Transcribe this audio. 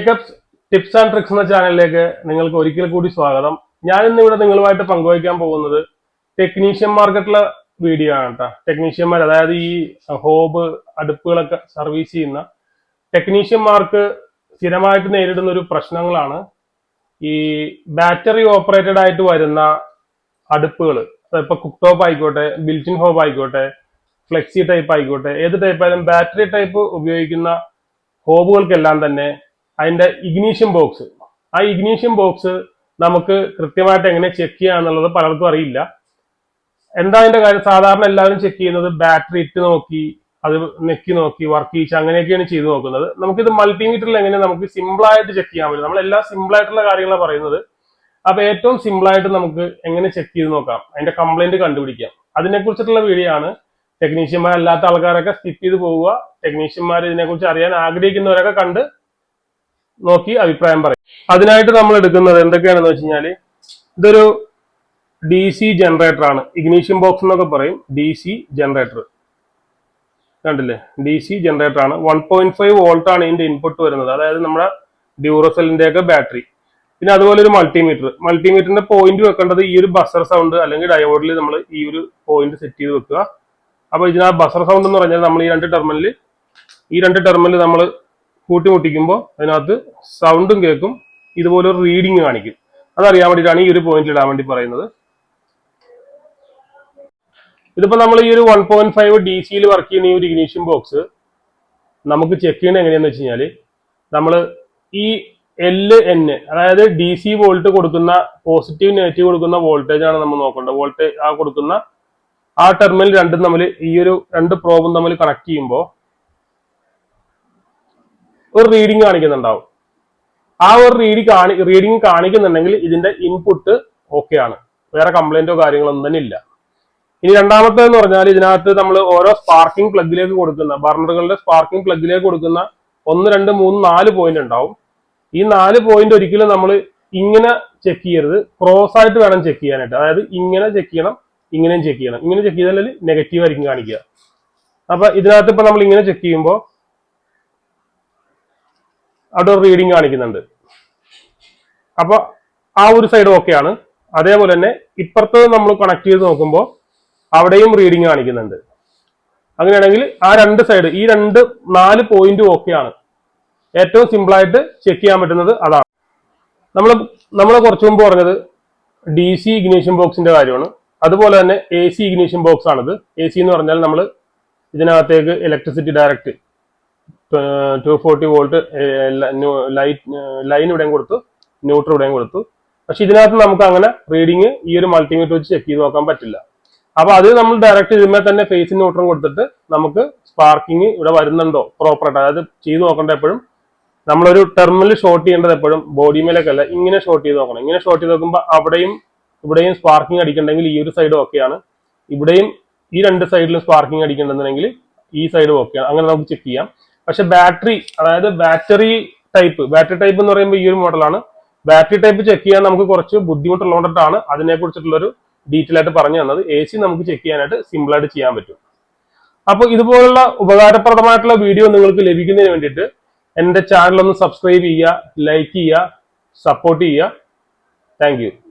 Makeup tips and tricks എന്ന ചാനലിലേക്ക് നിങ്ങൾക്ക് ഒരിക്കൽ കൂടി സ്വാഗതം. ഞാൻ ഇന്ന് ഇവിടെ നിങ്ങളുമായിട്ട് പങ്കുവയ്ക്കാൻ പോകുന്നത് ടെക്നീഷ്യൻ മാർക്കറ്റിലെ വീഡിയോ ആണ് കേട്ടോ ടെക്നീഷ്യന്മാർ അതായത് ഈ ഹോബ് അടുപ്പുകളൊക്കെ സർവീസ് ചെയ്യുന്ന ടെക്നീഷ്യന്മാർക്ക് സ്ഥിരമായിട്ട് നേരിടുന്ന ഒരു പ്രശ്നങ്ങളാണ് ഈ ബാറ്ററി ഓപ്പറേറ്റഡ് ആയിട്ട് വരുന്ന അടുപ്പുകൾ ഇപ്പൊ കുക്ക് ടോപ്പ് ആയിക്കോട്ടെ ബിൽറ്റിൻ ഹോബ് ആയിക്കോട്ടെ ഫ്ലെക്സി ടൈപ്പ് ആയിക്കോട്ടെ ഏത് ടൈപ്പ് ആയാലും ബാറ്ററി ടൈപ്പ് ഉപയോഗിക്കുന്ന ഹോബുകൾക്കെല്ലാം തന്നെ അതിന്റെ ഇഗ്നീഷ്യൻ ബോക്സ് ആ ഇഗ്നീഷ്യൻ ബോക്സ് നമുക്ക് കൃത്യമായിട്ട് എങ്ങനെ ചെക്ക് ചെയ്യുക എന്നുള്ളത് പലർക്കും അറിയില്ല. എന്താ അതിന്റെ കാര്യം? സാധാരണ എല്ലാവരും ചെക്ക് ചെയ്യുന്നത് ബാറ്ററി ഇട്ട് നോക്കി അത് നെക്കി നോക്കി വർക്ക് ചെയ്യിച്ച് അങ്ങനെയൊക്കെയാണ് ചെയ്തു നോക്കുന്നത്. നമുക്കിത് മൾട്ടിമീറ്ററിൽ എങ്ങനെ നമുക്ക് സിമ്പിളായിട്ട് ചെക്ക് ചെയ്യാൻ പറ്റും? നമ്മളെല്ലാം സിമ്പിൾ ആയിട്ടുള്ള കാര്യങ്ങളാണ് പറയുന്നത്. അപ്പൊ ഏറ്റവും സിമ്പിൾ ആയിട്ട് നമുക്ക് എങ്ങനെ ചെക്ക് ചെയ്ത് നോക്കാം? അതിന്റെ കംപ്ലൈന്റ് കണ്ടുപിടിക്കാം. അതിനെ കുറിച്ചിട്ടുള്ള വീഡിയോ ആണ്. ടെക്നീഷ്യന്മാർ അല്ലാത്ത ആൾക്കാരൊക്കെ സ്കിപ്പ് ചെയ്ത് പോവുക. ടെക്നീഷ്യന്മാർ ഇതിനെക്കുറിച്ച് അറിയാൻ ആഗ്രഹിക്കുന്നവരൊക്കെ കണ്ട് നോക്കി അഭിപ്രായം പറയും. അതിനായിട്ട് നമ്മൾ എടുക്കുന്നത് എന്തൊക്കെയാണെന്ന് വെച്ച് കഴിഞ്ഞാൽ ഇതൊരു ഡി സി ജനറേറ്റർ ആണ്. ഇഗ്നീഷ്യൻ ബോക്സ് എന്നൊക്കെ പറയും. ഡി സി ജനറേറ്റർ കണ്ടില്ലേ? ഡി സി ജനറേറ്റർ ആണ്. വൺ പോയിന്റ് ഫൈവ് വോൾട്ട് ആണ് ഇതിന്റെ ഇൻപുട്ട് വരുന്നത്. അതായത് നമ്മുടെ ഡ്യൂറസെല്ലിന്റെ ഒക്കെ ബാറ്ററി പിന്നെ അതുപോലെ ഒരു മൾട്ടിമീറ്റർ മൾട്ടിമീറ്ററിന്റെ പോയിന്റ് വെക്കേണ്ടത് ഈ ഒരു ബസർ സൗണ്ട് അല്ലെങ്കിൽ ഡയോഡിൽ നമ്മൾ ഈ ഒരു പോയിന്റ് സെറ്റ് ചെയ്ത് വെക്കുക. അപ്പൊ ഇതിനാ ബസർ സൗണ്ട് എന്ന് പറഞ്ഞാൽ നമ്മൾ ഈ രണ്ട് ടെർമിനൽ ഈ രണ്ട് ടെർമിനൽ നമ്മൾ കൂട്ടിമുട്ടിക്കുമ്പോൾ അതിനകത്ത് സൗണ്ടും കേൾക്കും. ഇതുപോലെ ഒരു റീഡിങ് കാണിക്കും. അതറിയാൻ വേണ്ടിയിട്ടാണ് ഈ ഒരു പോയിന്റ് ഇടാൻ വേണ്ടി പറയുന്നത്. ഇതിപ്പോ നമ്മൾ ഈ ഒരു വൺ പോയിന്റ് ഫൈവ് ഡി സിയിൽ വർക്ക് ചെയ്യുന്ന ഈ ഒരു ഇഗ്നീഷ്യൻ ബോക്സ് നമുക്ക് ചെക്ക് ചെയ്യുന്നത് എങ്ങനെയാന്ന് വെച്ച് കഴിഞ്ഞാൽ നമ്മൾ ഈ എൽ എൻ അതായത് ഡി സി വോൾട്ട് കൊടുക്കുന്ന പോസിറ്റീവ് നെഗറ്റീവ് കൊടുക്കുന്ന വോൾട്ടേജ് ആണ് നമ്മൾ നോക്കേണ്ടത്. വോൾട്ടേജ് ആ കൊടുക്കുന്ന ആ ടെർമിനൽ രണ്ടും തമ്മിൽ ഈ ഒരു രണ്ട് പ്രോബും തമ്മിൽ കണക്ട് ചെയ്യുമ്പോൾ ഒരു റീഡിങ് കാണിക്കുന്നുണ്ടാവും. ആ ഒരു റീഡിങ് കാണി റീഡിങ് കാണിക്കുന്നുണ്ടെങ്കിൽ ഇതിന്റെ ഇൻപുട്ട് ഓക്കെ ആണ്. വേറെ കംപ്ലൈന്റോ കാര്യങ്ങളൊന്നും തന്നെ ഇല്ല. ഇനി രണ്ടാമത്തെ എന്ന് പറഞ്ഞാൽ ഇതിനകത്ത് നമ്മൾ ഓരോ സ്പാർക്കിംഗ് പ്ലഗിലേക്ക് കൊടുക്കുന്ന ബർണറുകളുടെ സ്പാർക്കിംഗ് പ്ലഗിലേക്ക് കൊടുക്കുന്ന ഒന്ന് രണ്ട് മൂന്ന് നാല് പോയിന്റ് ഉണ്ടാവും. ഈ നാല് പോയിന്റ് ഒരിക്കലും നമ്മൾ ഇങ്ങനെ ചെക്ക് ചെയ്യരുത്. ക്രോസ് ആയിട്ട് വേണം ചെക്ക് ചെയ്യാനായിട്ട്. അതായത് ഇങ്ങനെ ചെക്ക് ചെയ്യണം ഇങ്ങനെയും ചെക്ക് ചെയ്യണം. ഇങ്ങനെ ചെക്ക് ചെയ്താൽ നെഗറ്റീവ് ആയിരിക്കും കാണിക്കുക. അപ്പൊ ഇതിനകത്ത് ഇപ്പൊ നമ്മൾ ഇങ്ങനെ ചെക്ക് ചെയ്യുമ്പോൾ അവിടെ റീഡിങ് കാണിക്കുന്നുണ്ട്. അപ്പൊ ആ ഒരു സൈഡ് ഓക്കെയാണ് അതേപോലെ തന്നെ ഇപ്പുറത്ത് നമ്മൾ കണക്ട് ചെയ്ത് നോക്കുമ്പോൾ അവിടെയും റീഡിങ് കാണിക്കുന്നുണ്ട്. അങ്ങനെയാണെങ്കിൽ ആ രണ്ട് സൈഡ് ഈ രണ്ട് നാല് പോയിന്റും ഓക്കെയാണ് ഏറ്റവും സിമ്പിളായിട്ട് ചെക്ക് ചെയ്യാൻ പറ്റുന്നത് അതാണ്. നമ്മൾ നമ്മൾ കുറച്ചു മുമ്പ് പറഞ്ഞത് ഡി സി ഇഗ്നീഷ്യൻ ബോക്സിന്റെ കാര്യമാണ്. അതുപോലെ തന്നെ എ സി ഇഗ്നീഷ്യൻ ബോക്സ് ആണിത്. എ സി എന്ന് പറഞ്ഞാൽ നമ്മൾ ഇതിനകത്തേക്ക് electricity direct two forty volt light line ഇവിടെയും കൊടുത്തു ന്യൂട്രൽ ഇവിടെയും കൊടുത്തു. പക്ഷെ ഇതിനകത്ത് നമുക്ക് അങ്ങനെ റീഡിങ് ഈ ഒരു മൾട്ടിമീറ്റർ വെച്ച് ചെക്ക് ചെയ്ത് നോക്കാൻ പറ്റില്ല. അപ്പൊ അത് നമ്മൾ ഡയറക്റ്റ് ഇതിന്മേൽ തന്നെ ഫേസിന് ന്യൂട്രൽ കൊടുത്തിട്ട് നമുക്ക് സ്പാർക്കിംഗ് ഇവിടെ വരുന്നുണ്ടോ പ്രോപ്പറായിട്ട് അതായത് ചെയ്ത് നോക്കേണ്ട എപ്പോഴും നമ്മളൊരു ടെർമിനൽ ഷോർട്ട് ചെയ്യേണ്ടത് എപ്പോഴും ബോഡി മേലൊക്കെ അല്ല ഇങ്ങനെ ഷോർട്ട് ചെയ്ത് നോക്കണം. ഇങ്ങനെ ഷോർട്ട് ചെയ്ത് നോക്കുമ്പോൾ അവിടെയും ഇവിടെയും സ്പാർക്കിംഗ് അടിക്കണ്ടെങ്കിൽ ഈ ഒരു സൈഡ് ഓക്കെയാണ് ഇവിടെയും ഈ രണ്ട് സൈഡിലും സ്പാർക്കിംഗ് അടിക്കണ്ടെന്നുണ്ടെങ്കിൽ ഈ സൈഡ് ഓക്കെയാണ് അങ്ങനെ നമുക്ക് ചെക്ക് ചെയ്യാം. പക്ഷെ ബാറ്ററി അതായത് ബാറ്ററി ടൈപ്പ് ബാറ്ററി ടൈപ്പ് എന്ന് പറയുമ്പോൾ ഈ ഒരു മോഡലാണ്. ബാറ്ററി ടൈപ്പ് ചെക്ക് ചെയ്യാൻ നമുക്ക് കുറച്ച് ബുദ്ധിമുട്ടുള്ളതുകൊണ്ടിട്ടാണ് അതിനെ കുറിച്ചിട്ടുള്ളൊരു ഡീറ്റെയിൽ ആയിട്ട് പറഞ്ഞു തന്നത്. എ സി നമുക്ക് ചെക്ക് ചെയ്യാനായിട്ട് സിമ്പിളായിട്ട് ചെയ്യാൻ പറ്റും. അപ്പോൾ ഇതുപോലുള്ള ഉപകാരപ്രദമായിട്ടുള്ള വീഡിയോ നിങ്ങൾക്ക് ലഭിക്കുന്നതിന് വേണ്ടിയിട്ട് ചാനൽ ഒന്ന് സബ്സ്ക്രൈബ് ചെയ്യുക ലൈക്ക് ചെയ്യുക സപ്പോർട്ട് ചെയ്യുക. താങ്ക്